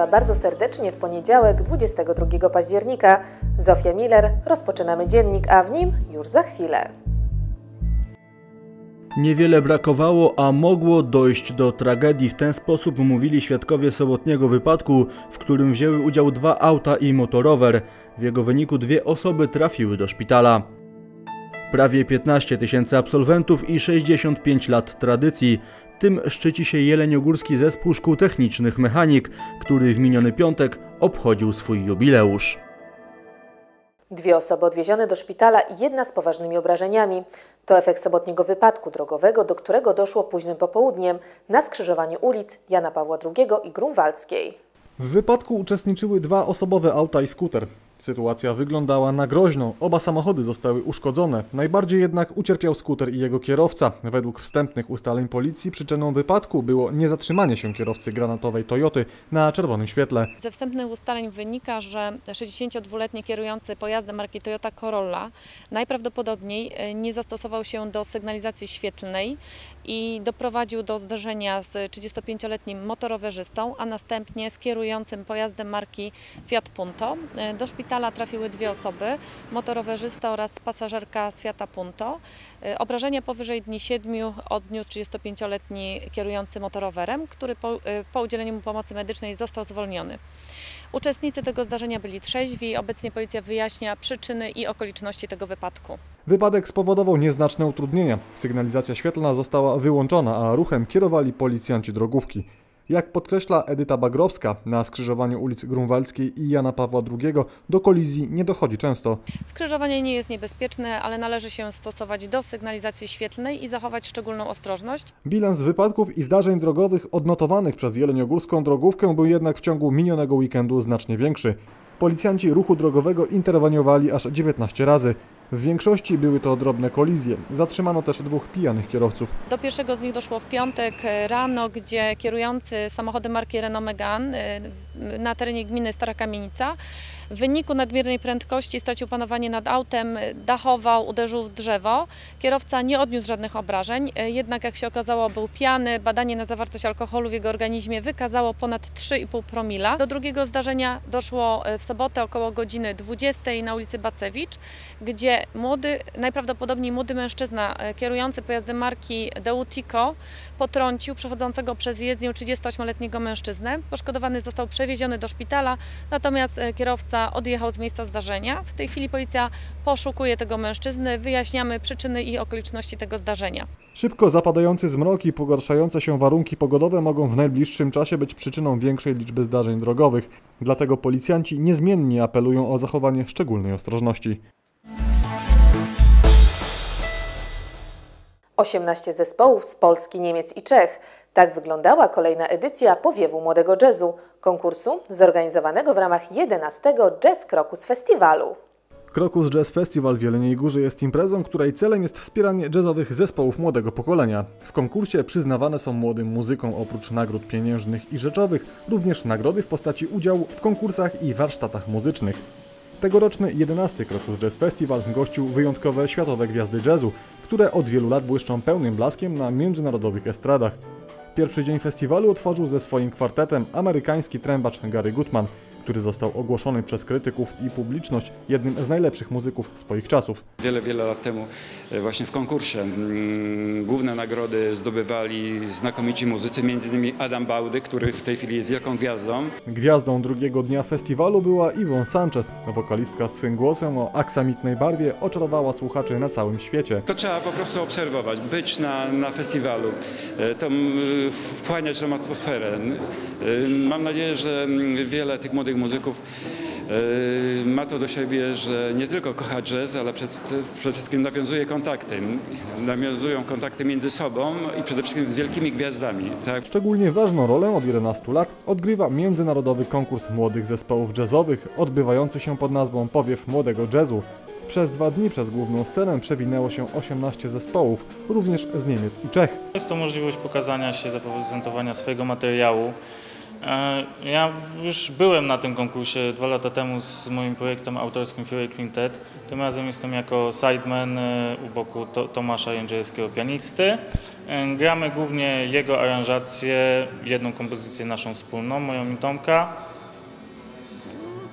Państwa bardzo serdecznie w poniedziałek 22 października. Zofia Miller, rozpoczynamy dziennik, a w nim już za chwilę. Niewiele brakowało, a mogło dojść do tragedii. W ten sposób mówili świadkowie sobotniego wypadku, w którym wzięły udział dwa auta i motorower. W jego wyniku dwie osoby trafiły do szpitala. Prawie 15 tysięcy absolwentów i 65 lat tradycji. Tym szczyci się Jeleniogórski Zespół Szkół Technicznych Mechanik, który w miniony piątek obchodził swój jubileusz. Dwie osoby odwiezione do szpitala i jedna z poważnymi obrażeniami. To efekt sobotniego wypadku drogowego, do którego doszło późnym popołudniem na skrzyżowaniu ulic Jana Pawła II i Grunwaldzkiej. W wypadku uczestniczyły dwa osobowe auta i skuter. Sytuacja wyglądała na groźną. Oba samochody zostały uszkodzone. Najbardziej jednak ucierpiał skuter i jego kierowca. Według wstępnych ustaleń policji przyczyną wypadku było niezatrzymanie się kierowcy granatowej Toyoty na czerwonym świetle. Ze wstępnych ustaleń wynika, że 62-letni kierujący pojazdem marki Toyota Corolla najprawdopodobniej e, nie zastosował się do sygnalizacji świetlnej i doprowadził do zdarzenia z 35-letnim motorowerzystą, a następnie z kierującym pojazdem marki Fiat Punto. E, do szpitala trafiły dwie osoby, motorowerzysta oraz pasażerka z Fiata Punto. E, obrażenia powyżej dni 7 odniósł 35-letni kierujący motorowerem, który po, po udzieleniu mu pomocy medycznej został zwolniony. Uczestnicy tego zdarzenia byli trzeźwi. Obecnie policja wyjaśnia przyczyny i okoliczności tego wypadku. Wypadek spowodował nieznaczne utrudnienia. Sygnalizacja świetlna została wyłączona, a ruchem kierowali policjanci drogówki. Jak podkreśla Edyta Bagrowska, na skrzyżowaniu ulic Grunwaldzkiej i Jana Pawła II do kolizji nie dochodzi często. Skrzyżowanie nie jest niebezpieczne, ale należy się stosować do sygnalizacji świetlnej i zachować szczególną ostrożność. Bilans wypadków i zdarzeń drogowych odnotowanych przez Jeleniogórską drogówkę był jednak w ciągu minionego weekendu znacznie większy. Policjanci ruchu drogowego interweniowali aż 19 razy. W większości były to drobne kolizje. Zatrzymano też dwóch pijanych kierowców. Do pierwszego z nich doszło w piątek rano, gdzie kierujący samochodem marki Renault Megane na terenie gminy Stara Kamienica w wyniku nadmiernej prędkości stracił panowanie nad autem, dachował, uderzył w drzewo. Kierowca nie odniósł żadnych obrażeń, jednak jak się okazało był pijany. Badanie na zawartość alkoholu w jego organizmie wykazało ponad 3,5 promila. Do drugiego zdarzenia doszło w sobotę około godziny 20 na ulicy Bacewicz, gdzie młody, najprawdopodobniej młody mężczyzna kierujący pojazdem marki Deutico potrącił przechodzącego przez jezdnię 38-letniego mężczyznę. Poszkodowany został przewieziony do szpitala, natomiast kierowca odjechał z miejsca zdarzenia. W tej chwili policja poszukuje tego mężczyzny, wyjaśniamy przyczyny i okoliczności tego zdarzenia. Szybko zapadający zmrok i pogarszające się warunki pogodowe mogą w najbliższym czasie być przyczyną większej liczby zdarzeń drogowych. Dlatego policjanci niezmiennie apelują o zachowanie szczególnej ostrożności. 18 zespołów z Polski, Niemiec i Czech. Tak wyglądała kolejna edycja Powiewu Młodego Jazzu, konkursu zorganizowanego w ramach 11 Jazz Krokus Festiwalu. Krokus Jazz Festival w Jeleniej Górze jest imprezą, której celem jest wspieranie jazzowych zespołów młodego pokolenia. W konkursie przyznawane są młodym muzykom oprócz nagród pieniężnych i rzeczowych również nagrody w postaci udziału w konkursach i warsztatach muzycznych. Tegoroczny 11 Krokus Jazz Festival gościł wyjątkowe światowe gwiazdy jazzu, które od wielu lat błyszczą pełnym blaskiem na międzynarodowych estradach. Pierwszy dzień festiwalu otworzył ze swoim kwartetem amerykański trębacz Gary Gutman, który został ogłoszony przez krytyków i publiczność jednym z najlepszych muzyków swoich czasów. Wiele, wiele lat temu e, właśnie w konkursie mm, główne nagrody zdobywali znakomici muzycy, m.in. Adam Baudy, który w tej chwili jest wielką gwiazdą. Gwiazdą drugiego dnia festiwalu była Yvonne Sanchez. Wokalistka swym głosem o aksamitnej barwie oczarowała słuchaczy na całym świecie. To trzeba po prostu obserwować, być na, na festiwalu, e, to wchłaniać tą atmosferę. E, mam nadzieję, że wiele tych młodych muzyków ma to do siebie, że nie tylko kocha jazz, ale przede wszystkim nawiązuje kontakty. Nawiązują kontakty między sobą i przede wszystkim z wielkimi gwiazdami. Tak? Szczególnie ważną rolę od 11 lat odgrywa międzynarodowy konkurs młodych zespołów jazzowych, odbywający się pod nazwą Powiew Młodego Jazzu. Przez dwa dni przez główną scenę przewinęło się 18 zespołów, również z Niemiec i Czech. Jest to możliwość pokazania się, zaprezentowania swojego materiału Ja w- już byłem na tym konkursie dwa lata temu z moim projektem autorskim Fury Quintet. Tym razem jestem jako sideman e, u boku to, Tomasza Jędrzejewskiego, pianisty. E, Gramy głównie jego aranżację, jedną kompozycję naszą wspólną, moją i Tomka.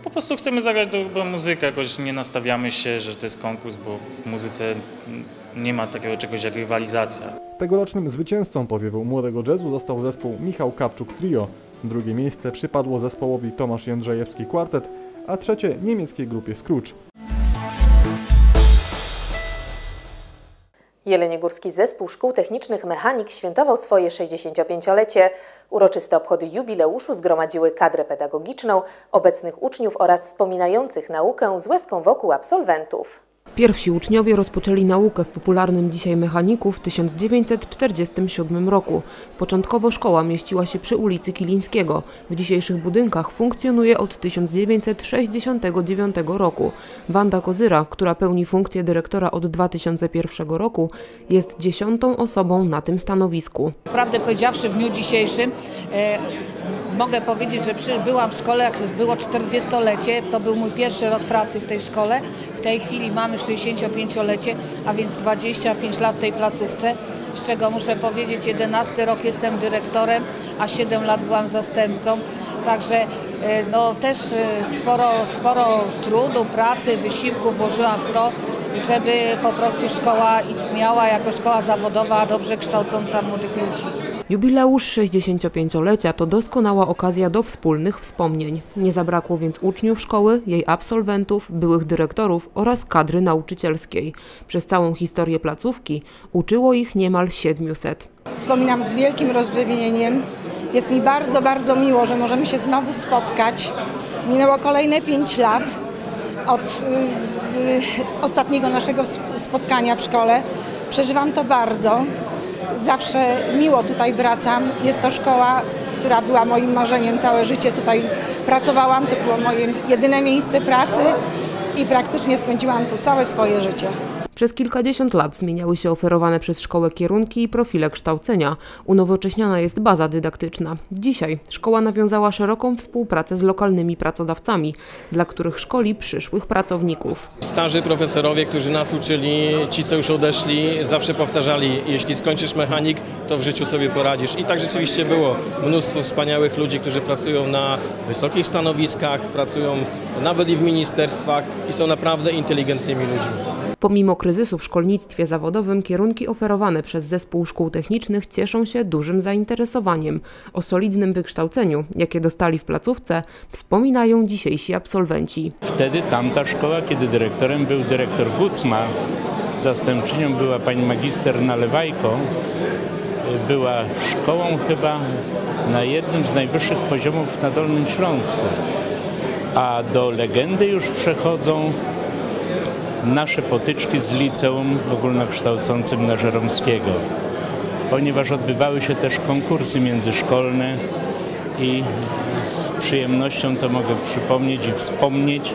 Po prostu chcemy zagrać dobrą muzykę, jakoś nie nastawiamy się, że to jest konkurs, bo w muzyce nie ma takiego czegoś jak rywalizacja. Tegorocznym zwycięzcą powiewu młodego jazzu został zespół Michał Kapczuk Trio. Drugie miejsce przypadło zespołowi Tomasz Jędrzejewski Quartet, a trzecie niemieckiej grupie Scrooge. Jeleniogórski Zespół Szkół Technicznych Mechanik świętował swoje 65-lecie. Uroczyste obchody jubileuszu zgromadziły kadrę pedagogiczną, obecnych uczniów oraz wspominających naukę z łezką wokół absolwentów. Pierwsi uczniowie rozpoczęli naukę w popularnym dzisiaj mechaniku w 1947 roku. Początkowo szkoła mieściła się przy ulicy Kilińskiego. W dzisiejszych budynkach funkcjonuje od 1969 roku. Wanda Kozyra, która pełni funkcję dyrektora od 2001 roku, jest dziesiątą osobą na tym stanowisku. Prawdę powiedziawszy, w dniu dzisiejszym e, mogę powiedzieć, że przy, byłam w szkole, jak było 40-lecie, to był mój pierwszy rok pracy w tej szkole. W tej chwili mamy 65-lecie, a więc 25 lat w tej placówce, z czego muszę powiedzieć, 11 rok jestem dyrektorem, a 7 lat byłam zastępcą. Także e, no, też e, sporo, sporo trudu, pracy, wysiłku włożyłam w to, żeby po prostu szkoła istniała jako szkoła zawodowa, dobrze kształcąca młodych ludzi. Jubileusz 65-lecia to doskonała okazja do wspólnych wspomnień. Nie zabrakło więc uczniów szkoły, jej absolwentów, byłych dyrektorów oraz kadry nauczycielskiej. Przez całą historię placówki uczyło ich niemal 700. Wspominam z wielkim rozżywieniem. Jest mi bardzo, bardzo miło, że możemy się znowu spotkać. Minęło kolejne pięć lat od y, y, ostatniego naszego sp- spotkania w szkole. Przeżywam to bardzo. Zawsze miło tutaj wracam. Jest to szkoła, która była moim marzeniem całe życie. Tutaj pracowałam, to było moje jedyne miejsce pracy i praktycznie spędziłam tu całe swoje życie. Przez kilkadziesiąt lat zmieniały się oferowane przez szkołę kierunki i profile kształcenia. Unowocześniana jest baza dydaktyczna. Dzisiaj szkoła nawiązała szeroką współpracę z lokalnymi pracodawcami, dla których szkoli przyszłych pracowników. Starzy profesorowie, którzy nas uczyli, ci co już odeszli, zawsze powtarzali, jeśli skończysz mechanik, to w życiu sobie poradzisz. I tak rzeczywiście było. Mnóstwo wspaniałych ludzi, którzy pracują na wysokich stanowiskach, pracują nawet i w ministerstwach i są naprawdę inteligentnymi ludźmi. Pomimo kryzysu w szkolnictwie zawodowym, kierunki oferowane przez Zespół Szkół Technicznych cieszą się dużym zainteresowaniem. O solidnym wykształceniu, jakie dostali w placówce, wspominają dzisiejsi absolwenci. Wtedy tamta szkoła, kiedy dyrektorem był dyrektor Gucma, zastępczynią była pani magister Nalewajko, była szkołą chyba na jednym z najwyższych poziomów na Dolnym Śląsku. A do legendy już przechodzą nasze potyczki z liceum ogólnokształcącym na Żeromskiego, ponieważ odbywały się też konkursy międzyszkolne i z przyjemnością to mogę przypomnieć i wspomnieć,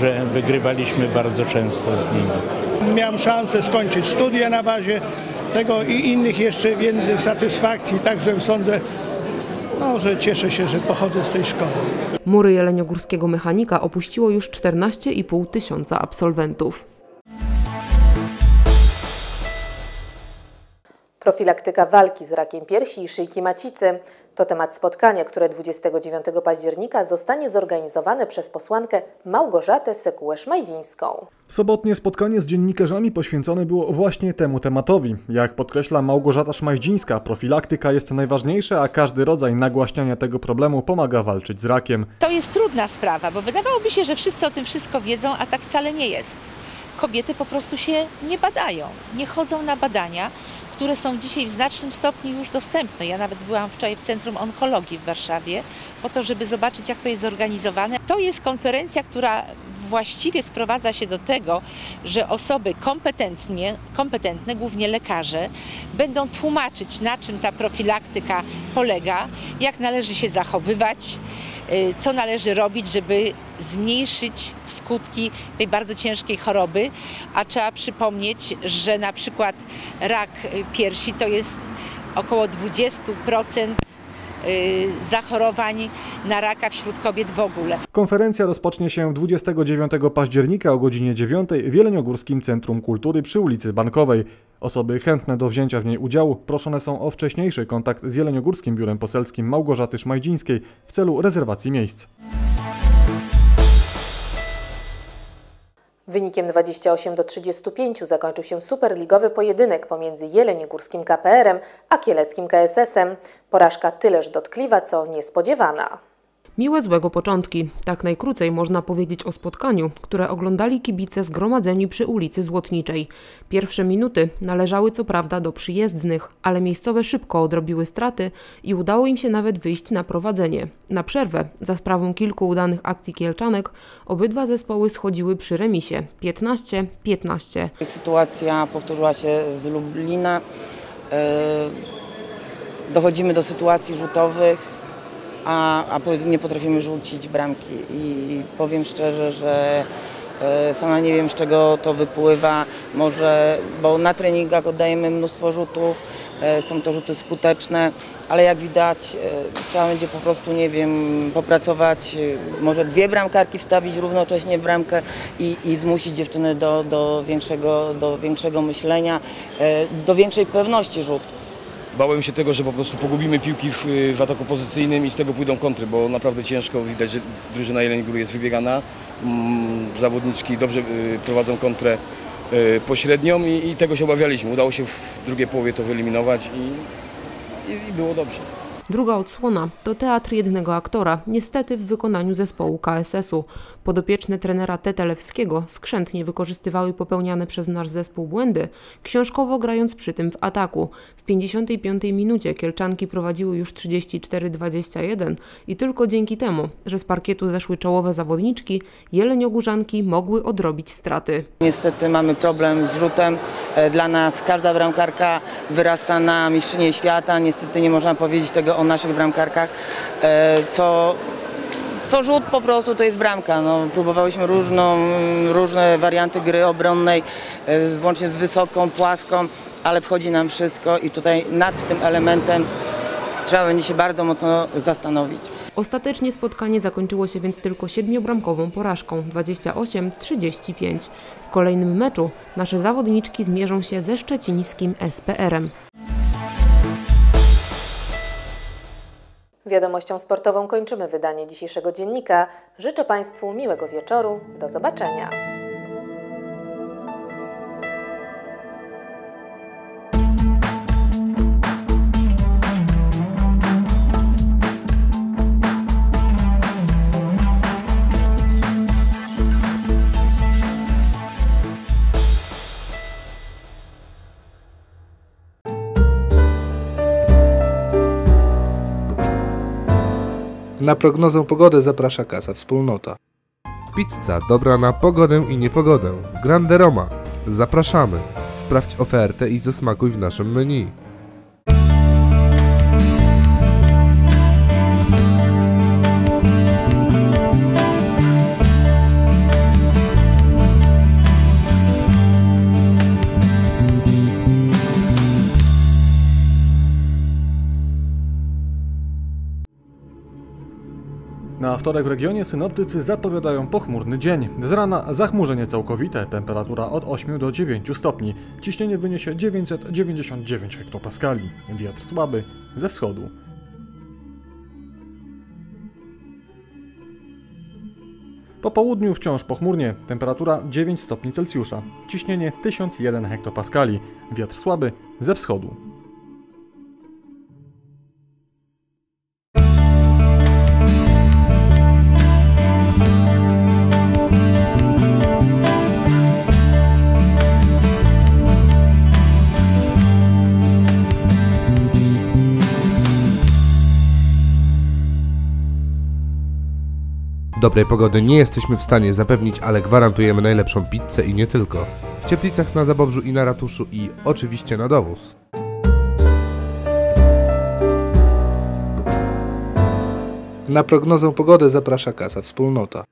że wygrywaliśmy bardzo często z nimi. Miałem szansę skończyć studia na bazie tego i innych jeszcze więcej satysfakcji, także sądzę, no, że cieszę się, że pochodzę z tej szkoły. Mury jeleniogórskiego mechanika opuściło już 14,5 tysiąca absolwentów. Profilaktyka walki z rakiem piersi i szyjki macicy to temat spotkania, które 29 października zostanie zorganizowane przez posłankę Małgorzatę Sekułę-Szmajdzińską. Sobotnie spotkanie z dziennikarzami poświęcone było właśnie temu tematowi. Jak podkreśla Małgorzata Szmajdzińska, profilaktyka jest najważniejsza, a każdy rodzaj nagłaśniania tego problemu pomaga walczyć z rakiem. To jest trudna sprawa, bo wydawałoby się, że wszyscy o tym wszystko wiedzą, a tak wcale nie jest. Kobiety po prostu się nie badają, nie chodzą na badania, które są dzisiaj w znacznym stopniu już dostępne. Ja nawet byłam wczoraj w Centrum Onkologii w Warszawie po to, żeby zobaczyć, jak to jest zorganizowane. To jest konferencja, która właściwie sprowadza się do tego, że osoby kompetentnie, kompetentne, głównie lekarze, będą tłumaczyć, na czym ta profilaktyka polega, jak należy się zachowywać, y, co należy robić, żeby zmniejszyć skutki tej bardzo ciężkiej choroby, a trzeba przypomnieć, że na przykład rak y, piersi to jest około 20% y, zachorowań na raka wśród kobiet w ogóle. Konferencja rozpocznie się 29 października o godzinie 9 w Jeleniogórskim Centrum Kultury przy ulicy Bankowej. Osoby chętne do wzięcia w niej udziału proszone są o wcześniejszy kontakt z Jeleniogórskim Biurem Poselskim Małgorzaty Szmajdzińskiej w celu rezerwacji miejsc. Wynikiem 28 do 35 zakończył się superligowy pojedynek pomiędzy Jeleniogórskim KPR-em a Kieleckim KSS-em. Porażka tyleż dotkliwa, co niespodziewana. Miłe złego początki. Tak najkrócej można powiedzieć o spotkaniu, które oglądali kibice zgromadzeni przy ulicy Złotniczej. Pierwsze minuty należały co prawda do przyjezdnych, ale miejscowe szybko odrobiły straty i udało im się nawet wyjść na prowadzenie. Na przerwę, za sprawą kilku udanych akcji kielczanek, obydwa zespoły schodziły przy remisie 15-15. Sytuacja powtórzyła się z Lublina. Dochodzimy do sytuacji rzutowych a, a nie potrafimy rzucić bramki. I powiem szczerze, że e, sama nie wiem z czego to wypływa, może, bo na treningach oddajemy mnóstwo rzutów, e, są to rzuty skuteczne, ale jak widać e, trzeba będzie po prostu, nie wiem, popracować, może dwie bramkarki wstawić równocześnie bramkę i, i zmusić dziewczyny do, do, większego, do większego myślenia, do większej pewności rzutów. Bałem się tego, że po prostu pogubimy piłki w, w ataku pozycyjnym i z tego pójdą kontry, bo naprawdę ciężko widać, że drużyna Jeleni Góry jest wybiegana. Mm, zawodniczki dobrze y, prowadzą kontrę y, pośrednią i, i, tego się obawialiśmy. Udało się w drugiej połowie to wyeliminować i, i, i było dobrze. Druga odsłona to teatr jednego aktora, niestety w wykonaniu zespołu KSS-u. Podopieczne trenera Tetelewskiego skrzętnie wykorzystywały popełniane przez nasz zespół błędy, książkowo grając przy tym w ataku. W 55 minucie Kielczanki prowadziły już 34-21 i tylko dzięki temu, że z parkietu zeszły czołowe zawodniczki, jeleniogórzanki mogły odrobić straty. Niestety mamy problem z rzutem. E, dla nas każda bramkarka wyrasta na mistrzynię świata. Niestety nie można powiedzieć tego o naszych bramkarkach, e, co co rzut po prostu to jest bramka. No, próbowałyśmy różną, różne warianty gry obronnej, e, włącznie z wysoką, płaską, ale wchodzi nam wszystko i tutaj nad tym elementem trzeba będzie się bardzo mocno zastanowić. Ostatecznie spotkanie zakończyło się więc tylko siedmiobramkową porażką 28-35. W kolejnym meczu nasze zawodniczki zmierzą się ze szczecińskim SPR-em. Wiadomością sportową kończymy wydanie dzisiejszego dziennika. Życzę Państwu miłego wieczoru. Do zobaczenia. Na prognozę pogody zaprasza Kasa Wspólnota. Pizza dobra na pogodę i niepogodę. Grande Roma. Zapraszamy. Sprawdź ofertę i zasmakuj w naszym menu. Wtorek w regionie synoptycy zapowiadają pochmurny dzień. Z rana zachmurzenie całkowite, temperatura od 8 do 9 stopni. Ciśnienie wyniesie 999 hektopaskali. Wiatr słaby ze wschodu. Po południu wciąż pochmurnie, temperatura 9 stopni Celsjusza, ciśnienie 1001 hektopaskali, wiatr słaby ze wschodu. Dobrej pogody nie jesteśmy w stanie zapewnić, ale gwarantujemy najlepszą pizzę i nie tylko. W Cieplicach na Zabobrzu i na Ratuszu i oczywiście na dowóz. Na prognozę pogody zaprasza Kasa Wspólnota.